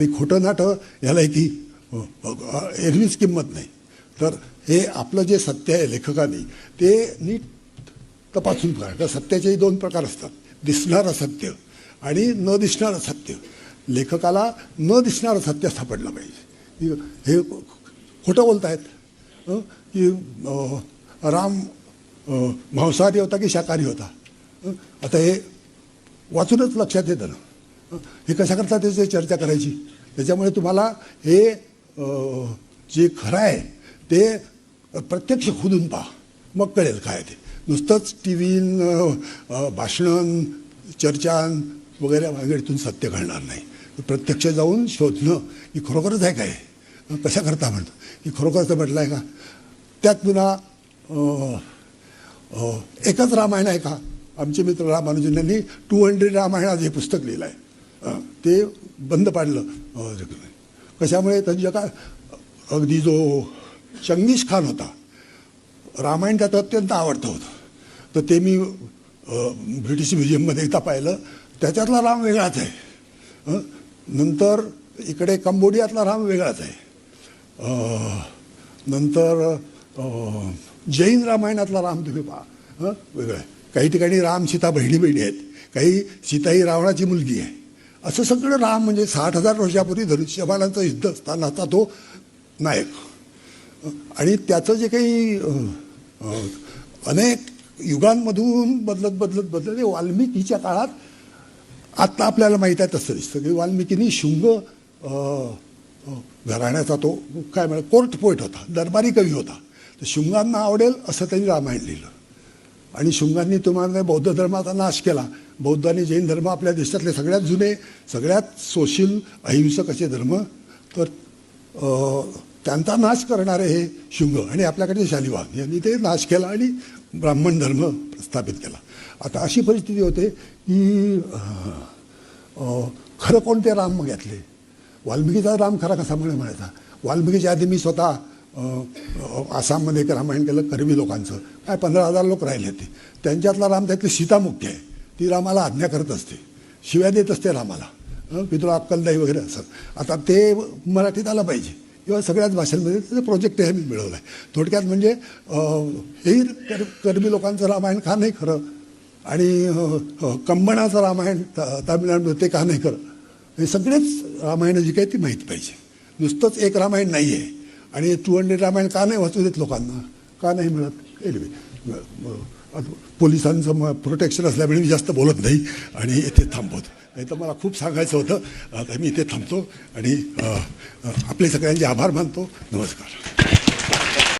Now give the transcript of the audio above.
आणि खोटं नाटं याला की एरवीच किंमत नाही. तर हे आपलं जे सत्य आहे लेखकाने ते नीट तपासून पहा. तर सत्याचेही दोन प्रकार असतात. दिसणारं सत्य आणि न दिसणारं सत्य लेखकाला न दिसणारं सत्य सापडलं पाहिजे. हे खोटं बोलत आहेत की राम मांसाहारी होता की शाकाहारी होता? आता हे वाचूनच लक्षात येतं ना. हे कशा करता त्याची चर्चा करायची? त्याच्यामुळे तुम्हाला हे जे खरं आहे ते प्रत्यक्ष खोदून पहा. मग कळेल काय ते. नुसतंच टी व्ही भाषणं चर्चां वगैरे वगैरेतून सत्य घडणार नाही. प्रत्यक्ष जाऊन शोधणं की खरोखरच आहे काय? कशाकरता कशा करता म्हणतो की खरोखरच म्हटलं आहे का? त्यात पुन्हा एकच रामायण आहे का? आमचे मित्र रामानुजन यांनी टू हंड्रेड रामायणात हे पुस्तक लिहिलं आहे ते बंद पाडलं. कशामुळे? त्यांच्या का अगदी जो चंगीस खान होता रामायण त्याचं अत्यंत आवडतं होतं. तर ते मी ब्रिटिश म्युझियममध्ये एकदा पाहिलं त्याच्यातला राम वेगळाच आहे. नंतर इकडे कंबोडियातला राम वेगळाच आहे. नंतर जैन रामायणातला राम तुम्ही पहा. हं आहे. काही ठिकाणी राम सीता बहिणी बहिणी आहेत. काही सीता ही रावणाची मुलगी आहे. असं सगळं राम म्हणजे साठ हजार वर्षापूर्वी धनुष्यबाणाचं युद्ध असतानाचा तो नायक. आणि त्याचं जे काही अनेक युगांमधून बदलत बदलत बदलत हे वाल्मिकीच्या काळात आत्ता आपल्याला माहीत आहे तसं दिसतं. की वाल्मिकीनी शुंग घराण्याचा तो काय म्हणा कोर्ट पोईट होता दरबारी कवी होता. तर शुंगांना आवडेल असं त्यांनी रामायण लिहिलं. आणि शुंगांनी तुम्हाला बौद्ध धर्माचा नाश केला. बौद्ध आणि जैन धर्म आपल्या देशातले सगळ्यात जुने सगळ्यात सोशील अहिंसक असे धर्म. तर त्यांचा नाश करणारे हे शुंग आणि आपल्याकडे शालिवाग यांनी ते नाश केला आणि ब्राह्मण धर्म स्थापित केला. आता अशी परिस्थिती होते की खरं कोणते राम मग वाल्मिकीचा राम खरा कसा म्हणे म्हणायचा? वाल्मिकीच्या आधी मी स्वतः आसाममध्ये एक रामायण केलं करवी लोकांचं. काय पंधरा हजार लोक राहिले ते. त्यांच्यातला राम त्यातली सीता मुख्य आहे. ती रामाला आज्ञा करत असते. शिव्या देत असते रामाला. हं, अक्कलदाई अक्कल वगैरे असं. आता ते मराठीत आलं पाहिजे. किंवा सगळ्याच भाषांमध्ये त्याचं प्रोजेक्ट हे मी मिळवलं आहे. थोडक्यात म्हणजे हेही कर कर्मी लोकांचं रामायण का नाही खरं? आणि कंबणाचं रामायण त- तामिळनाडूमध्ये ते का नाही खरं? हे सगळेच रामायण जी काही ती माहीत पाहिजे. नुसतंच एक रामायण नाही आहे आणि टू हंड्रेड रामायण का नाही वाचू देत लोकांना? का नाही मिळत? एनिवे पोलिसांचं मग प्रोटेक्शन असल्यामुळे मी जास्त बोलत नाही आणि इथे थांबवतो. नाही तर मला खूप सांगायचं होतं. आता मी इथे थांबतो आणि आपले सगळ्यांचे आभार मानतो. नमस्कार.